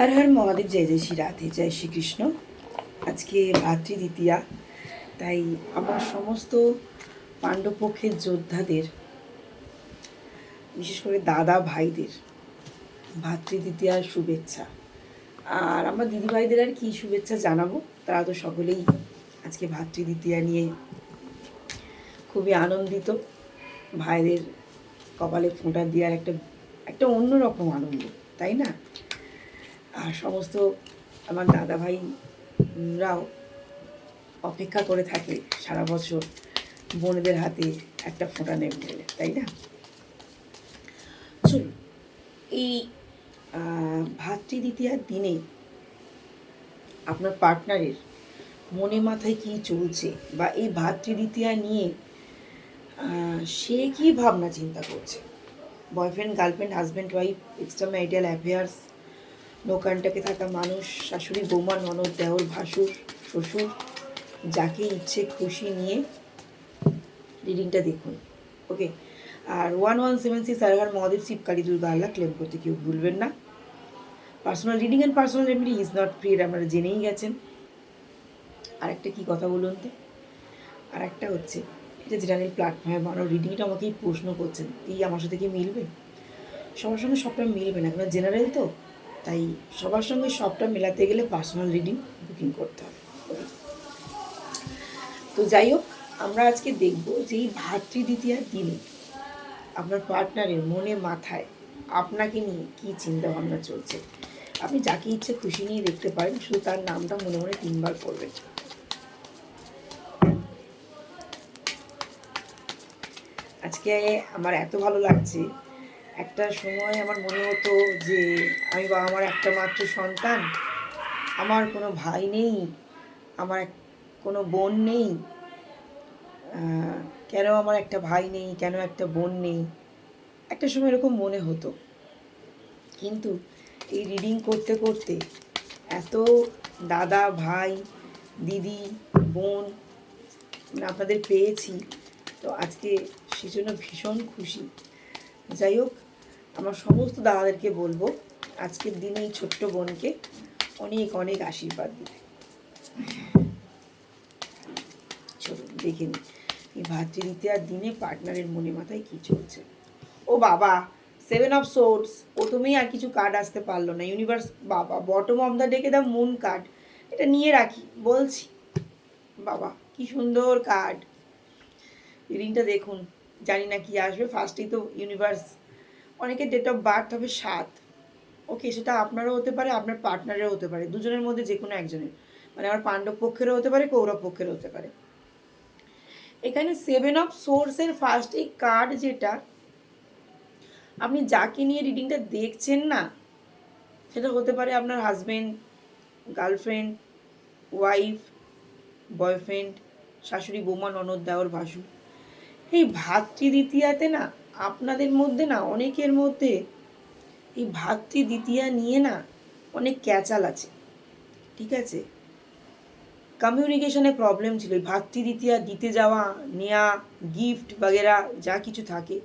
হর হর মহাদেব, জয় জয় শ্রী রাধে, জয় শ্রীকৃষ্ণ। আজকে ভাতৃ দ্বিতীয়া, তাই আমার সমস্ত পাণ্ডবপক্ষের যোদ্ধাদের, বিশেষ করে দাদা ভাইদের ভাতৃ দ্বিতীয়ার শুভেচ্ছা। আর আমার দিদিভাইদের আর কি শুভেচ্ছা জানাব, তারা তো সকলেই আজকে ভাতৃ দ্বিতীয়া নিয়ে খুবই আনন্দিত। ভাইদের কপালে ফোঁটা দেওয়ার একটা একটা অন্যরকম আনন্দ, তাই না? আর সমস্ত আমার দাদা ভাইরাও অপেক্ষা করে থাকে সারা বছর বোনেদের হাতে একটা ফোঁটা নেবে তাই না? চলুন এই আহ, ভাতৃ দ্বিতীয়ার দিনে আপনার পার্টনারের মনে মাথায় কি চলছে বা এই ভাতৃ দ্বিতীয়া নিয়ে সে কি ভাবনা চিন্তা করছে? Boyfriend girlfriend husband wife extra marital affairs নৌকানটাকে থাকা মানুষ, শাশুড়ি, বৌমা, ননদ, দেওর, ভাসুর, শ্বশুর, যাকে ইচ্ছে খুশি নিয়ে রিডিংটা দেখুন। ওকে? আর ওয়ান ওয়ান সেভেন সিক্স আর মহাদেব শিবকালী দুর্গা আল্লাহ ক্লেম করতে কেউ ভুলবেন না। Personal reading and personal remedy is not free আপনারা জেনেই গেছেন। আর একটা কী কথা বলুন তো? আর একটা হচ্ছে, এটা জেনারেল প্ল্যাটফর্মে বানানো রিডিংটা আমাকেই প্রশ্ন করছেন, এই আমার সাথে কি মিলবে? সবার সঙ্গে সবটা মিলবে না কারণ জেনারেল তো? তাই সবার সঙ্গে সবটা মেলাতে গেলে পার্সোনাল রিডিং বুকিং করতে হবে। তো যাই হোক, আমরা আজকে দেখব যে এই ভাতৃ দ্বিতীয়ার দিনে আপনার পার্টনারের মনে, মাথায় আপনাকে নিয়ে কী চিন্তা ভাবনা চলছে? আপনি যাকে ইচ্ছে খুশি নিয়ে দেখতে পারেন, শুধু তার নামটা মনে মনে তিনবার করবেন আজকে আমার এত ভালো লাগছে একটা সময় আমার মনে হতো যে আমি বা আমার একটা মাত্র সন্তান। আমার কোনো ভাই নেই, আমার কোনো বোন নেই। কেন আমার একটা ভাই নেই, কেন একটা বোন নেই? একটা সময় এরকম মনে হতো। কিন্তু এই রিডিং করতে করতে এত দাদা, ভাই, দিদি, বোন মানে আপনাদের পেয়েছি। তো আজকে সেজন্য ভীষণ খুশি। যাই হোক আমার সমস্ত দাদাদেরকে বলব, আজকের দিনে এই ছোট্ট বোনকে অনেক অনেক আশীর্বাদ দিতে। চলুন, দেখে নিই। এই ভাতৃ দ্বিতীয়ার দিনে পার্টনারের মনে মাথায় কি চলছে? ও বাবা সেভেন অফ সোর্স প্রথমেই আর কিছু কার্ড আসতে পারল না। ইউনিভার্স বাবা বটম অফ দ্য ডেকে দাও মুন কার্ড এটা নিয়ে রাখি, বলছি। বাবা, কি সুন্দর কার্ড রিডিংটা দেখুন, জানি না কি আসবে। ফার্স্টেই তো ইউনিভার্স অনেকের ডেট অফ বার্থ হবে সাত। ওকে সেটা আপনারও হতে পারে, আপনার পার্টনারেরও হতে পারে। দুজনের মধ্যে যে কোনো একজনের। মানে আমার পাণ্ডব পক্ষেরও হতে পারে, কৌরব পক্ষেরও হতে পারে। এখানে সেভেন অফ সোর্সের ফার্স্ট এই কার্ড যেটা, আপনি যাকে নিয়ে রিডিংটা দেখছেন না, সেটা হতে পারে আপনার হাজব্যান্ড গার্লফ্রেন্ড ওয়াইফ বয়ফ্রেন্ড শাশুড়ি, বৌমা, ননদ দেওয়ার ভাসু এই ভাতৃ দ্বিতীয়াতে না আপনাদের মধ্যে না, অনেকের মধ্যে এই ভাতৃ দ্বিতীয়া নিয়ে না অনেক ক্যাচাল আছে। ঠিক আছে? কমিউনিকেশনে প্রবলেম ছিল ভাতৃ দ্বিতীয়া দিতে যাওয়া নেওয়া গিফট বাগেরা যা কিছু থাকে,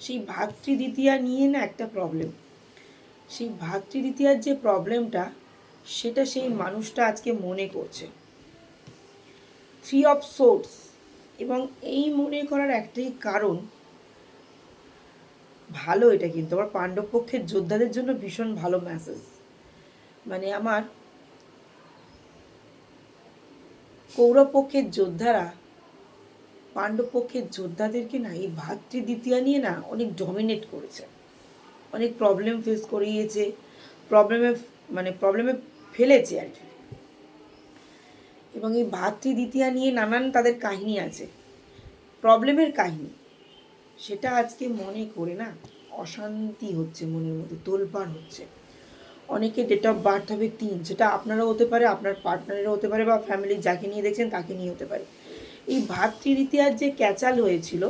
সেই ভাতৃ দ্বিতীয়া নিয়ে না একটা প্রবলেম। সেই ভাতৃ দ্বিতীয়ার যে প্রবলেমটা, সেটা সেই মানুষটা আজকে মনে করছে। থ্রি অফ সোর্স এবং এই মনে করার একটাই কারণ ভালো এটা কিন্তু। আমার পাণ্ডব পক্ষের যোদ্ধাদের জন্য ভীষণ ভালো মেসেজ মানে আমার কৌরব পক্ষের যোদ্ধারা পাণ্ডব পক্ষের যোদ্ধাদেরকে না এই ভাতৃ দ্বিতীয়া নিয়ে না অনেক ডমিনেট করেছে। অনেক প্রবলেম ফেস করিয়েছে প্রবলেমে মানে প্রবলেমে ফেলেছে আর কি। এবং এই ভাতৃ দ্বিতীয়া নিয়ে নানান তাদের কাহিনী আছে। প্রবলেমের কাহিনী। সেটা আজকে মনে করে না, অশান্তি হচ্ছে মনের মধ্যে, তোলপাড় হচ্ছে। অনেকে ডেট অফ বার্থ হবে তিন, সেটা আপনারও হতে পারে, আপনার পার্টনারেরও হতে পারে বা ফ্যামিলি যাকে নিয়ে দেখছেন তাকে নিয়ে হতে পারে। এই ভাতৃদ্বিতীয়ার যে ক্যাচাল হয়েছিল,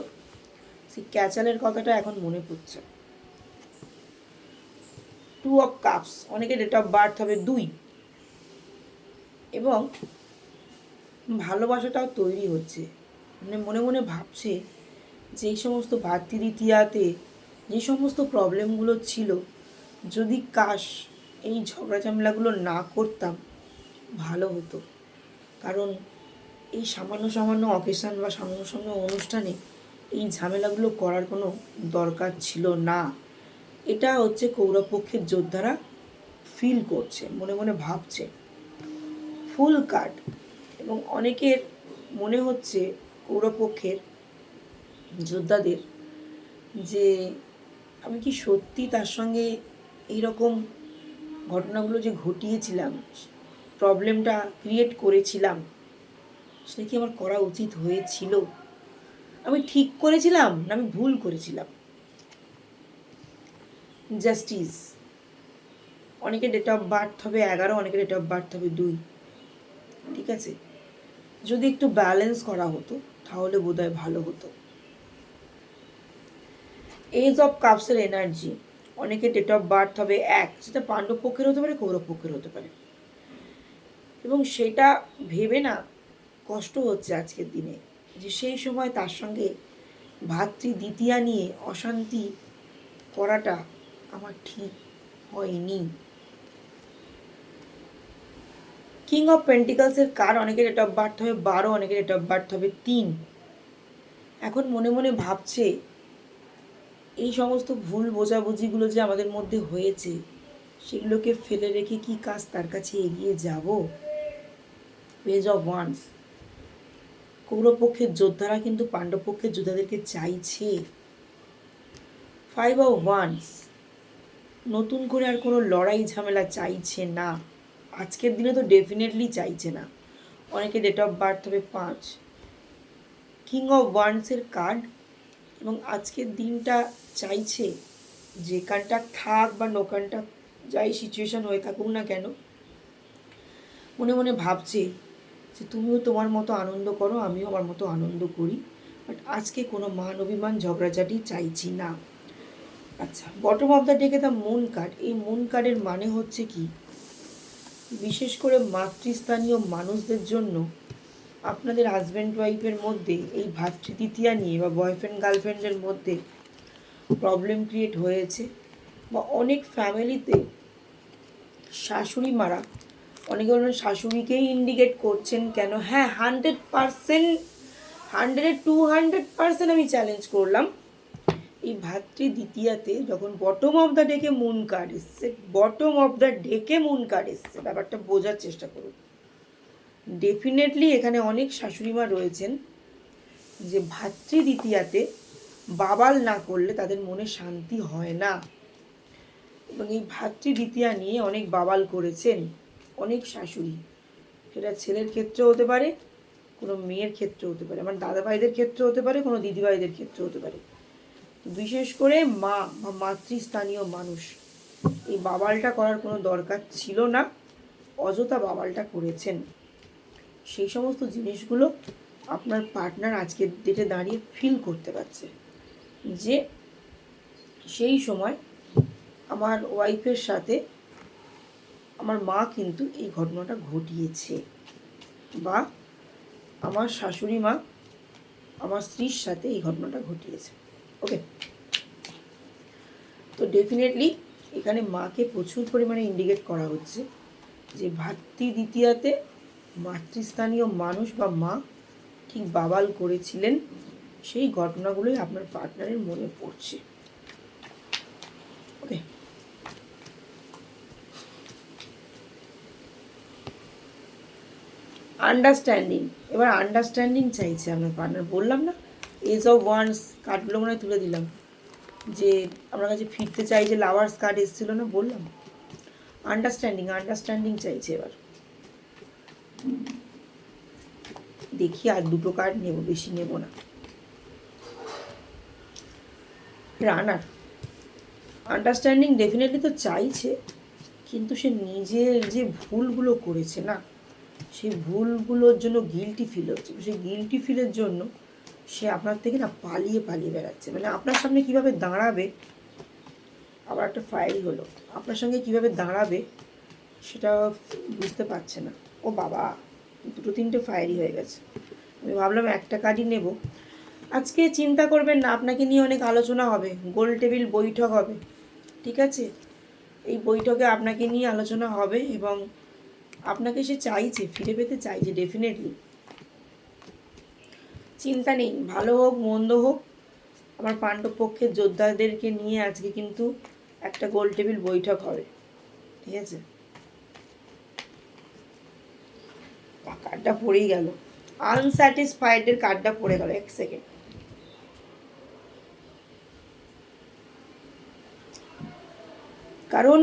সেই ক্যাচালের কথাটা এখন মনে পড়ছে। টু অফ কাপস অনেকে ডেট অফ বার্থ হবে দুই। এবং ভালোবাসাটাও তৈরি হচ্ছে। মানে মনে মনে ভাবছে যে এই সমস্ত ভাতৃদ্বিতীয়াতে যে সমস্ত প্রবলেমগুলো ছিল, যদি কাশ এই ঝগড়া ঝামেলাগুলো না করতাম, ভালো হতো। কারণ এই সামান্য সামান্য অকেশান বা সামান্য সামান্য অনুষ্ঠানে এই ঝামেলাগুলো করার কোনো দরকার ছিল না। এটা হচ্ছে কৌরবপক্ষের যোদ্ধারা ফিল করছে, মনে মনে ভাবছে। ফুল কার্ড এবং অনেকের মনে হচ্ছে কৌরবপক্ষের যোদ্ধাদের যে আমি কি সত্যি তার সঙ্গে এইরকম ঘটনাগুলো যে ঘটিয়েছিলাম প্রবলেমটা ক্রিয়েট করেছিলাম সেটা কি আমার করা উচিত হয়েছিল? আমি ঠিক করেছিলাম না আমি ভুল করেছিলাম? জাস্টিস অনেকে ডেট অফ বার্থ হবে এগারো, অনেকে ডেট অফ বার্থ হবে দুই। ঠিক আছে? যদি একটু ব্যালেন্স করা হতো, তাহলে বোধহয় ভালো হতো। এজ অফ কাপসের এনার্জি অনেকে ডেট অফ বার্থ হবে এক, সেটা পাণ্ডব পক্ষের হতে পারে কৌরব পক্ষের হতে পারে। এবং সেটা ভেবে না কষ্ট হচ্ছে আজকের দিনে, যে সেই সময় তার সঙ্গে ভাতৃ দ্বিতীয়া নিয়ে অশান্তি করাটা আমার ঠিক হয়নি। কিং অফ পেন্টিকালসের কার অনেকের ডেট অফ বার্থ হবে, বারো অনেকের ডেট অফ বার্থ হবে, তিন। এখন মনে মনে ভাবছে এই সমস্ত ভুল বোঝাবুঝিগুলো যে আমাদের মধ্যে হয়েছে, সেগুলোকে ফেলে রেখে কি কাজ তার কাছে এগিয়ে যাব? পেজ অফ ওয়ান্স কৌরবপক্ষের যোদ্ধারা কিন্তু পাণ্ডবপক্ষের যোদ্ধাদেরকে চাইছে। ফাইভ অফ ওয়ান্স নতুন করে আর কোনো লড়াই ঝামেলা চাইছে না। আজকের দিনে তো ডেফিনেটলি চাইছে না। অনেকে ডেট অফ বার্থ হবে পাঁচ। কিং অফ ওয়ান্সের কার্ড এবং আজকের দিনটা চাইছে যে কন্ট্যাক্ট থাক বা নো কন্ট্যাক্ট যাই সিচুয়েশন হয়ে থাকুক না কেন, মনে মনে ভাবছে যে তুমিও তোমার মতো আনন্দ করো, আমিও আমার মতো আনন্দ করি। বাট আজকে কোনো মান অভিমান, ঝগড়াঝাটি চাইছি না। আচ্ছা বটম অফ দ্য ডেকে দ্য মন কার্ড এই মুন কার্ডের মানে হচ্ছে কি? বিশেষ করে মাতৃস্থানীয় মানুষদের জন্য আপনাদের হাজব্যান্ড ওয়াইফের মধ্যে এই ভাতৃতৃতীয়া নিয়ে বা বয়ফ্রেন্ড গার্লফ্রেন্ডের মধ্যে প্রবলেম ক্রিয়েট হয়েছে বা অনেক ফ্যামিলিতে শাশুড়ি মারা। অনেকে বলবেন, শাশুড়িকেই ইন্ডিকেট করছেন কেন? হ্যাঁ hundred percent hundred two hundred percent আমি চ্যালেঞ্জ করলাম। এই ভাতৃ দ্বিতীয়াতে যখন বটম অফ দ্য ডেকে মুন কার্ড এসছে বটম অফ দ্য ডেকে মুন কার্ড এসছে, ব্যাপারটা বোঝার চেষ্টা করুন। ডেফিনেটলি এখানে অনেক শাশুড়িমা রয়েছেন যে ভাতৃ দ্বিতীয়াতে বাবাল না করলে তাদের মনে শান্তি হয় না। এবং এই ভাতৃ দ্বিতীয়া নিয়ে অনেক বাবাল করেছেন, অনেক শাশুড়ি। সেটা ছেলের ক্ষেত্রে হতে পারে, কোনো মেয়ের ক্ষেত্রে হতে পারে, আমার দাদা ভাইদের ক্ষেত্রে হতে পারে, কোনো দিদিভাইদের ক্ষেত্রে হতে পারে। বিশেষ করে মা বা মাতৃস্থানীয় মানুষ, এই বাবালটা করার কোনো দরকার ছিল না, অযথা বাবালটা করেছেন। সেই সমস্ত জিনিসগুলো আপনার পার্টনার আজকের ডেটে দাঁড়িয়ে ফিল করতে পারছে। যে সেই সময় আমার ওয়াইফের সাথে আমার মা কিন্তু এই ঘটনাটা ঘটিয়েছে বা আমার শাশুড়ি মা আমার স্ত্রীর সাথে এই ঘটনাটা ঘটিয়েছে। ওকে তো ডেফিনেটলি এখানে মাকে প্রচুর পরিমাণে ইন্ডিকেট করা হচ্ছে যে ভাতৃ দ্বিতীয়াতে মাতৃস্থানীয় মানুষ বা মা ঠিক বাবাল করেছিলেন, সেই ঘটনাগুলোই আপনার পার্টনারের মনে পড়ছে। ওকে। আন্ডারস্ট্যান্ডিং এবার আন্ডারস্ট্যান্ডিং চাইছে আপনার পার্টনার। বললাম না এজ অফ ওয়ান্স কার্ডগুলো মনে তুলে দিলাম। যে আমার কাছে ফিরতে চাই যে লাভার্স কার্ড এসেছিল না, বললাম। আন্ডারস্ট্যান্ডিং আন্ডারস্ট্যান্ডিং চাইছে এবার। দেখি আর দুটো কার্ড নেব, বেশি নেব না। রানার আন্ডারস্ট্যান্ডিং ডেফিনেটলি তো চাইছে, কিন্তু সে নিজের যে ভুলগুলো করেছে না, সেই ভুলগুলোর জন্য গিলটি ফিল হচ্ছে। সেই গিলটি ফিলের জন্য সে আপনার থেকে না পালিয়ে পালিয়ে বেড়াচ্ছে। মানে আপনার সামনে কীভাবে দাঁড়াবে, আবার একটা ফাইল হলো। আপনার সঙ্গে কীভাবে দাঁড়াবে, সেটা বুঝতে পারছে না। ও বাবা, দুটো তিনটে ফায়ারই হয়ে গেছে। আমি ভাবলাম একটা কার্ডই নেব। আজকে চিন্তা করবেন না, আপনাকে নিয়ে অনেক আলোচনা হবে, গোল টেবিল বৈঠক হবে, ঠিক আছে? এই বৈঠকে আপনাকে নিয়ে আলোচনা হবে এবং আপনাকে সে চাইছে, ফিরে পেতে চাইছে ডেফিনেটলি চিন্তা নেই, ভালো হোক, মন্দ হোক, আমার পাণ্ডব পক্ষের যোদ্ধাদেরকে নিয়ে আজকে কিন্তু একটা গোল টেবিল বৈঠক হবে, ঠিক আছে? কার্ডটা পড়েই গেল। আনস্যাটিসফাইডের কার্ডটা পড়ে গেল, এক সেকেন্ড কারণ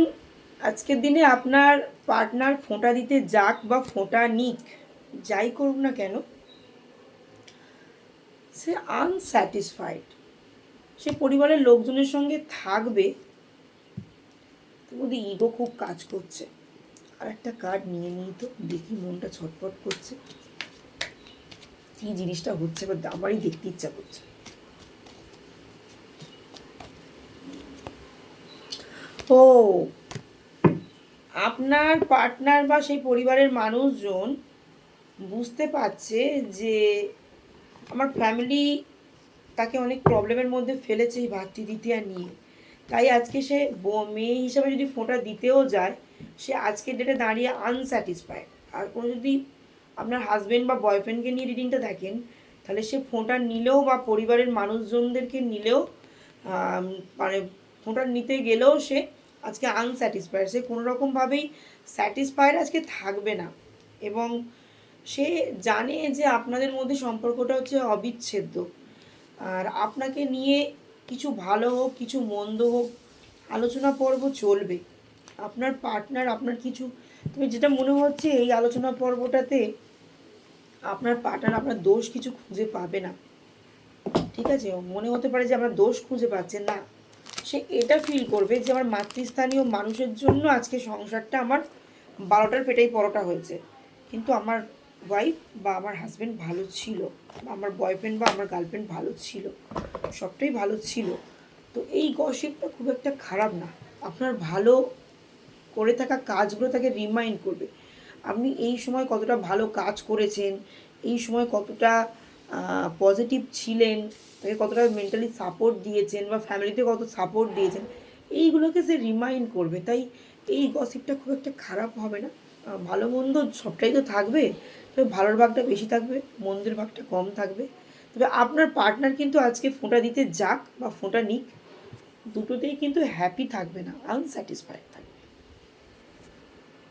আজকের দিনে আপনার পার্টনার ফোঁটা দিতে যাক বা ফোঁটা নিক, যাই করুক না কেন, সে আনস্যাটিসফাইড সে পরিবারের লোকজনের সঙ্গে থাকবে মধ্যে ইগো খুব কাজ করছে। আর একটা কার্ড নিয়ে নিই তো, দেখি মনটা ছটফট করছে। কি জিনিসটা হচ্ছে বা আমারই দেখতে ইচ্ছা করছে। ও, আপনার পার্টনার বা সেই পরিবারের মানুষজন বুঝতে পারছে যে আমার ফ্যামিলি তাকে অনেক প্রবলেমের মধ্যে ফেলেছে এই ভাতৃদ্বিতীয়া নিয়ে। তাই আজকে সে মেয়ে হিসাবে যদি ফোঁটা দিতেও যায় সে আজকের ডেটে দাঁড়িয়ে আনস্যাটিসফাইড আর কোনো যদি আপনার হাজব্যান্ড বা বয়ফ্রেন্ডকে নিয়ে রিডিংটা দেখেন, তাহলে সে ফোঁটা নিলেও বা পরিবারের মানুষজনদেরকে নিলেও মানে ফোঁটা নিতে গেলেও সে আজকে আনস্যাটিসফাইড সে কোনো রকমভাবেই স্যাটিসফাইড আজকে থাকবে না। এবং সে জানে যে আপনাদের মধ্যে সম্পর্কটা হচ্ছে অবিচ্ছেদ্য। আর আপনাকে নিয়ে কিছু ভালো হোক, কিছু মন্দ হোক, আলোচনা পর্ব চলবে। আপনার পার্টনার আপনার কিছু তবে যেটা মনে হচ্ছে এই আলোচনা পর্বটাতে, আপনার পার্টনার আপনার দোষ কিছু খুঁজে পাবে না। ঠিক আছে? মনে হতে পারে যে আপনার দোষ খুঁজে পাচ্ছে না। সে এটা ফিল করবে যে আমার মাতৃস্থানীয় মানুষের জন্য আজকে সংসারটা আমার বারোটার পেটেই পরোটা হয়েছে। কিন্তু আমার ওয়াইফ বা আমার হাজব্যান্ড ভালো ছিল, বা আমার বয়ফ্রেন্ড বা আমার গার্লফ্রেন্ড ভালো ছিল, সবটাই ভালো ছিল। তো এই গসিপটা খুব একটা খারাপ না। আপনার ভালো করে থাকা কাজগুলো তাকে রিমাইন্ড করবে। আপনি এই সময় কতটা ভালো কাজ করেছেন, এই সময় কতটা পজিটিভ ছিলেন, তাকে কতটা মেন্টালি সাপোর্ট দিয়েছেন বা ফ্যামিলিতে কত সাপোর্ট দিয়েছেন, এইগুলোকে সে রিমাইন্ড করবে। তাই এই গসিপটা খুব একটা খারাপ হবে না। ভালো মন্দ সবটাই তো থাকবে, তবে ভালোর ভাগটা বেশি থাকবে, মন্দের ভাগটা কম থাকবে। তবে আপনার পার্টনার কিন্তু আজকে ফোঁটা দিতে যাক বা ফোঁটা নিক, দুটোতেই কিন্তু হ্যাপি থাকবে না আনস্যাটিসফাইড